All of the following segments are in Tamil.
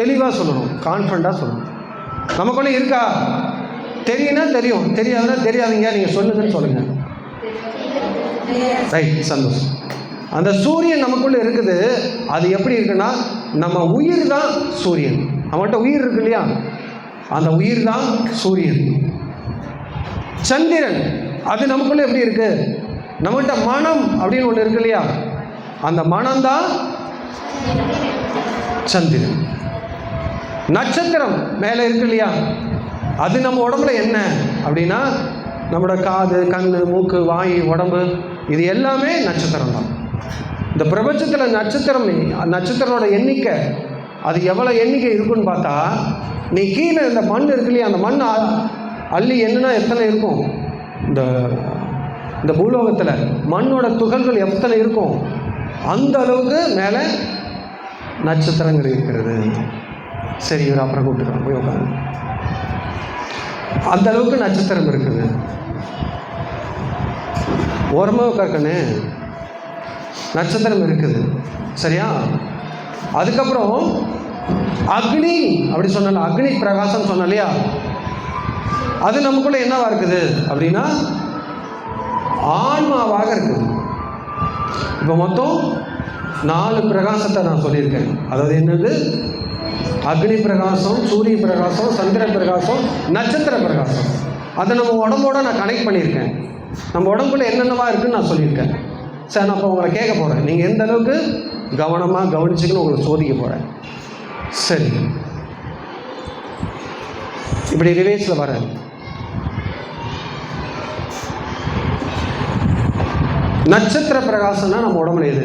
தெளிவாக சொல்லணும். கான்ஃபிடண்ட்டாக சொல்லணும். நமக்குள்ளே இருக்கா? தெரியும்னா தெரியும். தெரியாதுன்னா தெரியாதுங்க. நீங்கள் சொல்லுங்கன்னு சொல்லுங்கள் ரைட் சந்தோஷம். அந்த சூரியன் நமக்குள்ளே இருக்குது. அது எப்படி இருக்குன்னா நம்ம உயிர் தான் சூரியன். நம்மகிட்ட உயிர் இருக்கு இல்லையா? அந்த உயிர் தான் சூரியன். சந்திரன் அது நமக்குள்ளே எப்படி இருக்கு? நம்மகிட்ட மனம் அப்படின்னு ஒன்று இருக்கு இல்லையா? அந்த மனம்தான் சந்திரன். நட்சத்திரம் மேலே இருக்கு இல்லையா? அது நம்ம உடம்புல என்ன? அப்படின்னா நம்மளோட காது கண் மூக்கு வாய் உடம்பு இது எல்லாமே நட்சத்திரம் தான். இந்த பிரபஞ்சத்தில் நட்சத்திரம் நட்சத்திரத்தோட எண்ணிக்கை அது எவ்வளோ எண்ணிக்கை இருக்குன்னு பார்த்தா நீ கீழே இந்த மண் இருக்கு இல்லையா? அந்த மண் அள்ளி என்னன்னா எத்தனை இருக்கும்? இந்த இந்த பூலோகத்தில் மண்ணோட துகள்கள் எத்தனை இருக்கும்? அந்த அளவுக்கு மேலே நட்சத்திரங்கள் இருக்கிறது. சரி இவர் அப்புறம் கூப்பிட்டுக்கலாம் போய் உட்காந்து அந்த அளவுக்கு நட்சத்திரம் இருக்குது. ஓரமாக உட்காக்கண்ணு நட்சத்திரம் இருக்குது. சரியா? அதுக்கப்புறம் அக்னி அப்படி சொன்னல அக்னி பிரகாசம் சொன்ன இல்லையா அது நமக்குள்ள என்னவா இருக்குது? அப்படின்னா ஆன்மாவாக இருக்குது. இப்போ மொத்தம் நாலு பிரகாசத்தை நான் சொல்லியிருக்கேன். அதாவது என்னது? அக்னி பிரகாசம் சூரிய பிரகாசம் சந்திர பிரகாசம் நட்சத்திர பிரகாசம். அதை நம்ம உடம்போட நான் கனெக்ட் பண்ணியிருக்கேன். நம்ம உடம்புல என்னென்னவா இருக்குன்னு நான் சொல்லியிருக்கேன். சார் நான் இப்போ உங்களை கேட்க போகிறேன் நீங்கள் எந்த அளவுக்கு கவனமாக கவனிச்சுக்கணும் உங்களை சோதிக்க போகிறேன் சரி. இப்படி ரிவேஸில் வரேன். நட்சத்திர பிரகாசம்னா நம்ம உடம்புல எது?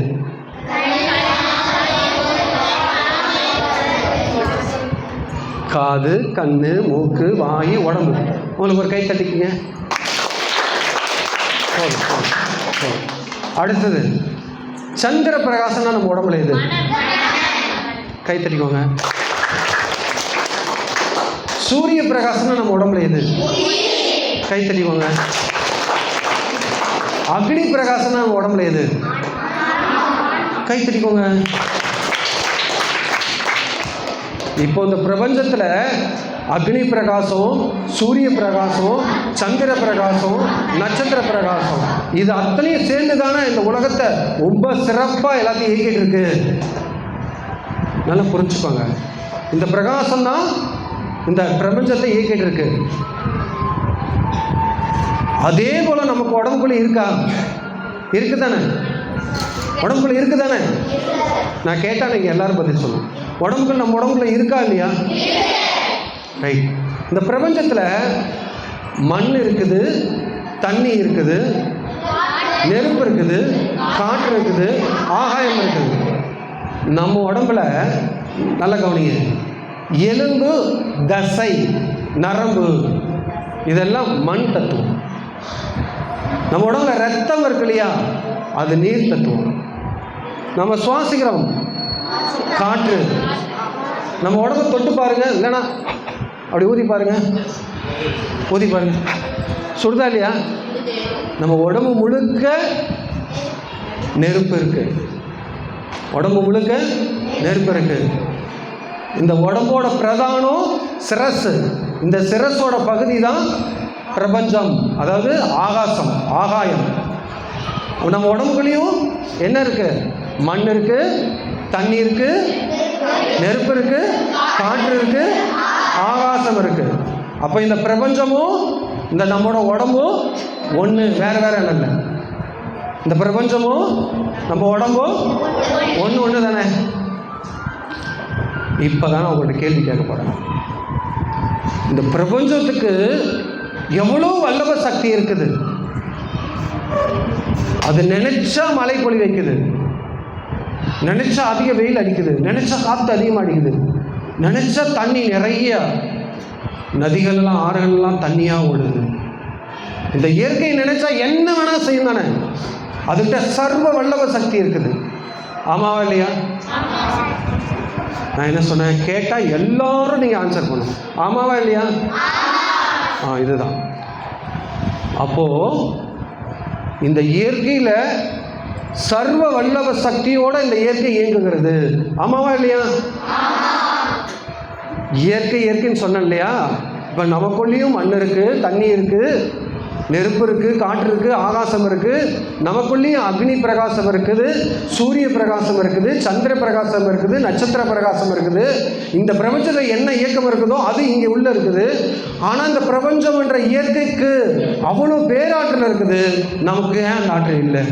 காது கண்ணு மூக்கு வாய் உடம்பு. உங்களுக்கு ஒரு கை தட்டிக்குங்க. அடுத்தது சந்திர பிரகாசம்னா நம்ம உடம்புல இது கை தட்டிக்கோங்க. சூரிய பிரகாசம்னா நம்ம உடம்புல இது கை தட்டிக்கோங்க. அக்னி பிரகாசம்னா நம்ம உடம்புல இது கை தட்டிக்கோங்க. இப்போ இந்த பிரபஞ்சத்தில் அக்னி பிரகாசம் சூரிய பிரகாசம் சந்திர பிரகாசம் நட்சத்திர பிரகாசம். இது அத்தனையும் சேர்ந்து தானே இந்த உலகத்தை ரொம்ப சிறப்பாக எல்லாத்தையும் இயக்கிட்டு இருக்கு. நல்லா புரிஞ்சுப்பாங்க இந்த பிரகாசம் தான் இந்த பிரபஞ்சத்தை இயக்கிட்டு இருக்கு. அதே போல் நமக்கு உடம்புக்குள்ளே இருக்கா? இருக்கு தானே உடம்புக்குள்ள இருக்கு தானே நான் கேட்டால் நீங்கள் எல்லாரும் பதில் சொல்லணும் உடம்புக்குள்ள நம்ம உடம்புக்குள்ள இருக்கா இல்லையா? ரைட் இந்த பிரபஞ்சத்தில் மண் இருக்குது தண்ணி இருக்குது நெருப்பு இருக்குது காற்று இருக்குது ஆகாயம் இருக்குது. நம்ம உடம்புல நல்ல கவனிங்க. எலும்பு தசை நரம்பு இதெல்லாம் மண் தத்துவம். நம்ம உடம்புல ரத்தம் இருக்கு இல்லையா? அது நீர் தத்துவம். நம்ம சுவாசிக்கிறோம். காற்று. நம்ம உடம்ப தொட்டு பாருங்க. இல்லைன்னா அப்படி ஊதி பாருங்க. ஊதி பாருங்க. சுடுதா இல்லையா? நம்ம உடம்பு முழுக்க நெருப்பு இருக்கு. உடம்பு முழுக்க நெருப்பு இருக்கு. இந்த உடம்போட பிரதானம் சிரஸ் இந்த சிரஸோட பகுதி தான் பிரபஞ்சம். அதாவது ஆகாசம் ஆகாயம். நம்ம உடம்புக்குள்ளேயும் என்ன இருக்குது மண் இருக்கு தண்ணி இருக்கு நெருப்பு இருக்கு காற்று இருக்கு ஆகாசம் இருக்கு. அப்போ இந்த பிரபஞ்சமும் இந்த நம்மளோட உடம்பும் ஒன்று வேற வேற இல்லை. இந்த பிரபஞ்சமும் நம்ம உடம்பும் ஒன்று ஒன்று தானே? இப்போ தானே உங்கள்கிட்ட கேள்வி கேட்க போகிறேன் இந்த பிரபஞ்சத்துக்கு எவ்வளோ வல்லப சக்தி இருக்குது? அது நினைச்சா மழை பொழி வைக்குது. நினைச்சா அதிக வெயில் அடிக்குது. நினைச்சா காற்று அதிகமாக அடிக்குது. நினைச்சா தண்ணி நிறைய. நதிகள்லாம் ஆறுகள்லாம் தண்ணியாக ஓடுது. இந்த இயற்கை நினைச்சா என்ன வேணால் செய்யும் தானே? அதுகிட்ட சர்வ வல்லவ சக்தி இருக்குது. ஆமாவா இல்லையா? நான் என்ன சொன்னேன்? கேட்டால் எல்லாரும் நீங்கள் ஆன்சர் பண்ணணும். ஆமாவா இல்லையா? ஆ இதுதான். அப்போது இந்த இயற்கையில் சர்வ வல்லவ சக்தியோட இந்த இயற்கை இயங்குகிறது. ஆமாவா இல்லையா? இயற்கை இயற்கைன்னு சொன்னேன் இல்லையா? இப்போ நமக்குள்ளேயும் மண் இருக்குது தண்ணி இருக்குது நெருப்பு இருக்குது காற்று இருக்குது ஆகாசம் இருக்குது நமக்குள்ளேயும் அக்னி பிரகாசம் இருக்குது சூரிய பிரகாசம் இருக்குது சந்திர பிரகாசம் இருக்குது நட்சத்திர பிரகாசம் இருக்குது. இந்த பிரபஞ்சத்தில் என்ன இயக்கம் இருக்குதோ அது இங்கே உள்ள இருக்குது. ஆனால் இந்த பிரபஞ்சம் என்ற இயற்கைக்கு அவ்வளோ பேராற்றல் இருக்குது. நமக்கு ஏன் அந்த ஆற்றல் இல்லை?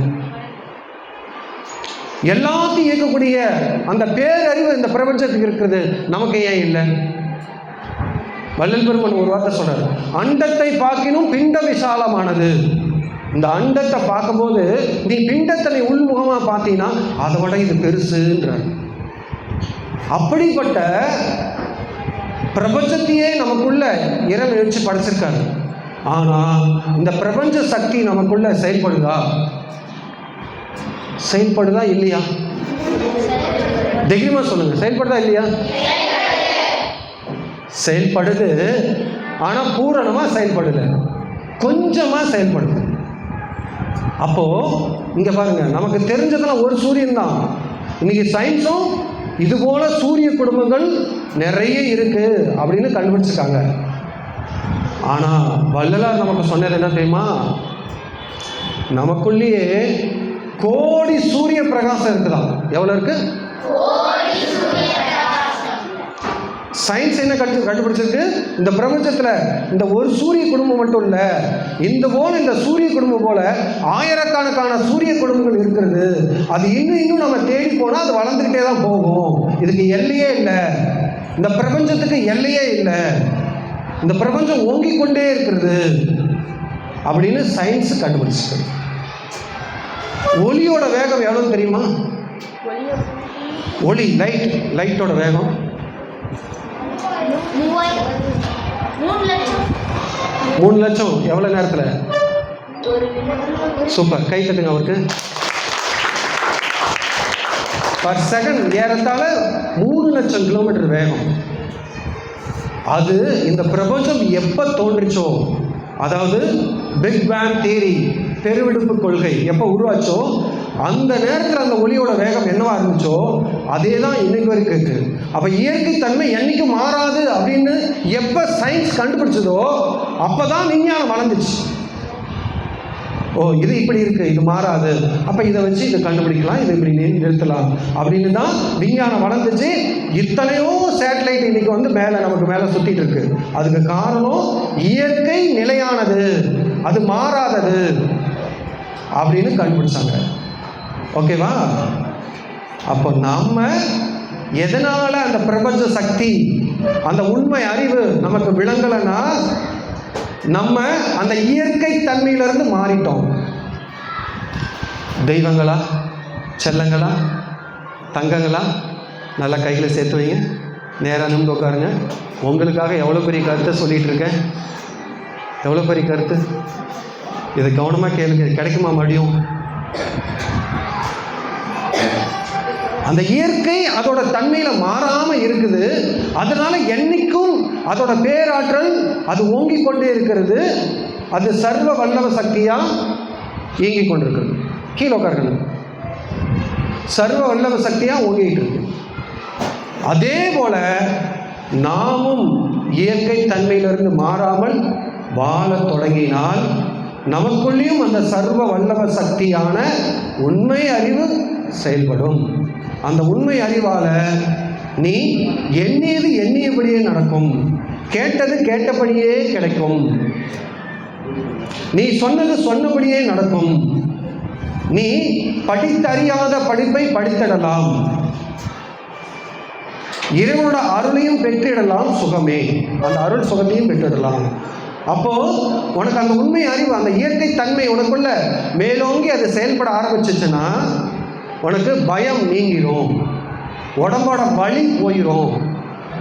எல்லாத்தையும் இயக்கக்கூடிய அந்த பேரறிவு இந்த பிரபஞ்சத்துக்கு இருக்குது. நமக்கு ஏன் இல்லை? வள்ளல் பெருமன் ஒரு வார்த்தை சொல்றாரு. அண்டத்தை பார்க்கினும் பிண்ட விசாலமானது. இந்த அண்டத்தை பார்க்கும்போது நீ பிண்டத்தனை உள்முகமாக பார்த்தீங்கன்னா அதை விட இது பெருசுன்றார். அப்படிப்பட்ட பிரபஞ்சத்தையே நமக்குள்ள இறைவன் வச்சு படைச்சிருக்காரு. ஆனால் இந்த பிரபஞ்ச சக்தி நமக்குள்ள செயல்படுதா? செயல்படுதா இல்லையா? தைரியமா சொல்லுங்க. செயல்படுதா இல்லையா? செயல்படுது ஆனால் பூரணமாக செயல்படல. கொஞ்சமாக செயல்படுது. அப்போது இங்கே பாருங்க நமக்கு தெரிஞ்சதெல்லாம் ஒரு சூரியன் தான். இன்னைக்கு சயின்ஸும் இது போல சூரிய குடும்பங்கள் நிறைய இருக்கு அப்படின்னு கண்டுபிடிச்சிருக்காங்க. ஆனால் வள்ளலார் நமக்கு சொன்னது என்ன தெரியுமா? நமக்குள்ளேயே கோடி சூரிய பிரகாசம் இருக்கலாம் எவ்வளோ இருக்கு? சயின்ஸ் என்ன கண்டு கண்டுபிடிச்சிருக்கு? இந்த பிரபஞ்சத்தில் இந்த ஒரு சூரிய குடும்பம் மட்டும் இல்லை இந்த போல இந்த சூரிய குடும்பம் போல ஆயிரக்கணக்கான சூரிய குடும்பங்கள் இருக்கிறது. அது இன்னும் இன்னும் நம்ம தேடி போனால் அது வளர்ந்துக்கிட்டே தான் போகும். இதுக்கு எல்லையே இல்லை. இந்த பிரபஞ்சத்துக்கு எல்லையே இல்லை. இந்த பிரபஞ்சம் ஓங்கிக் கொண்டே இருக்கிறது. அப்படின்னு சயின்ஸ் கண்டுபிடிச்சிருக்கு. ஒளியோட வேகம் எவ்வளவு தெரியுமா? ஒளி லைட் லைட்டோட வேகம். மூணு லட்சம். எவ்வளோ நேரத்தில்? சூப்பர். கை தட்டுங்க அவருக்கு. பர் செகண்ட் ஏறத்தாழ மூணு லட்சம் கிலோமீட்டர் வேகம். அது இந்த பிரபஞ்சம் எப்போ தோன்றுச்சோ அதாவது பிக் பேங் தியரி பெருவெடுப்பு கொள்கை எப்போ உருவாச்சோ அந்த நேரத்தில் அந்த ஒளியோட வேகம் என்னவா இருந்துச்சோ அதே தான் இன்னைக்கு வரைக்கும் இருக்கு. அப்போ இயற்கை தன்மை என்னைக்கும் மாறாது அப்படின்னு எப்போ சயின்ஸ் கண்டுபிடிச்சதோ அப்போ தான் விஞ்ஞானம் வளர்ந்துச்சு. ஓ இது இப்படி இருக்கு இது மாறாது. அப்போ இதை வச்சு இதை கண்டுபிடிக்கலாம் இதை இப்படி நிறுத்தலாம். அப்படின்னு தான் விஞ்ஞானம் வளர்ந்துச்சு. இத்தனையோ சேட்டலைட் இன்னைக்கு வந்து மேலே நமக்கு மேலே சுற்றிட்டு இருக்கு. அதுக்கு காரணம் இயற்கை நிலையானது. அது மாறாதது. அப்படின்னு கண்டுபிடிச்சாங்க. ஓகேவா? அப்போ நம்ம எதனால அந்த பிரபஞ்ச சக்தி அந்த உண்மை அறிவு நமக்கு விளங்கலைன்னா நம்ம அந்த இயற்கை தன்மையிலிருந்து மாறிட்டோம். தெய்வங்களா? செல்லங்களா? தங்கங்களா? நல்லா கையில் சேர்த்து வைங்க. நேராக நிமிந்து உட்காருங்க. உங்களுக்காக எவ்வளோ பெரிய கருத்தை சொல்லிகிட்டு இருக்கேன்? எவ்வளோ பெரிய கருத்து? இதை கவனமாக கேளுங்க. இது கிடைக்குமா மறுபடியும்? அந்த இயற்கை அதோட தன்மையில் மாறாமல் இருக்குது. அதனால என்றைக்கும் அதோட பேராற்றல் அது ஓங்கிக் கொண்டே இருக்கிறது. அது சர்வ வல்லவ சக்தியாக இயங்கிக் கொண்டிருக்கிறது. கீழே உட்காருங்க. சர்வ வல்லவ சக்தியாக ஓங்கிட்டு இருக்கு அதே போல நாமும் இயற்கை தன்மையிலிருந்து மாறாமல் வாழ தொடங்கினால் நமக்குள்ளேயும் அந்த சர்வ வல்லவ சக்தியான உண்மை அறிவு செயல்படும். அந்த உண்மை அறிவால நீ எண்ணியது எண்ணியபடியே நடக்கும். கேட்டது கேட்டபடியே கிடைக்கும். நீ சொன்னது சொன்னபடியே நடக்கும். நீ படித்தறியாத படிப்பை படித்திடலாம். இறைவனோட அருளையும் பெற்றிடலாம் சுகமே. அந்த அருள் சுகத்தையும் பெற்றிடலாம். அப்போ உனக்கு அந்த உண்மை அறிவு அந்த இயற்கை தன்மை உனக்குள்ள மேலோங்கி அது செயல்பட ஆரம்பிச்சிச்சுன்னா உனக்கு பயம் நீங்கிரும். உடம்போட வலி போயிடும்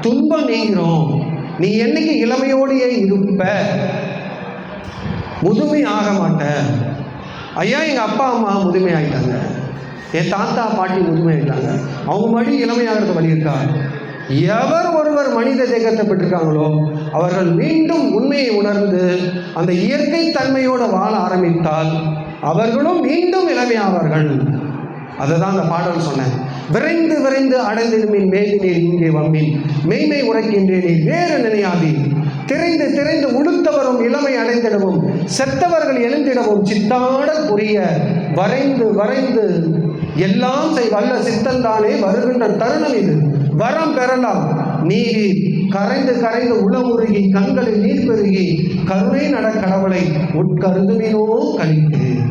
துன்பம் நீங்கிரும். நீ என்னைக்கு இளமையோடையே இருப்ப? முதுமை ஆக மாட்ட. ஐயா எங்கள் அப்பா அம்மா முதுமை ஆயிட்டாங்க. என் தாத்தா பாட்டி முதுமை ஆயிட்டாங்க. அவங்க மறுபடியும் இளமையாகிறது வழி இருக்கா? எவர் ஒருவர் மனித தேகத்தை பெற்றிருக்காங்களோ அவர்கள் மீண்டும் உண்மையை உணர்ந்து அந்த இயற்கை தன்மையோடு வாழ ஆரம்பித்தால் அவர்களும் மீண்டும் இளமையாவார்கள். அதை தான் அந்த பாடல் சொன்னேன் விரைந்து விரைந்து அடைந்திருமின் மேலினீர் இங்கே வம்மின் மெய்மை உரைக்கின்றேனே வேறு நினையாதீர் திரைந்து திரைந்து உடுத்தவரும் இளமை அடைந்திடவும் செத்தவர்கள் எழுந்திடவும் சித்தாட புரிய வரைந்து வரைந்து எல்லாம் செய் வல்ல சித்தந்தானே வருகின்ற தருணம் இது. வரம் பெறலாம். நீர் கரைந்து கரைந்து உளமுருகி கண்களில் நீர் பெருகி கருணை நட கடவுளை உட்கருதுமினோ கழித்து.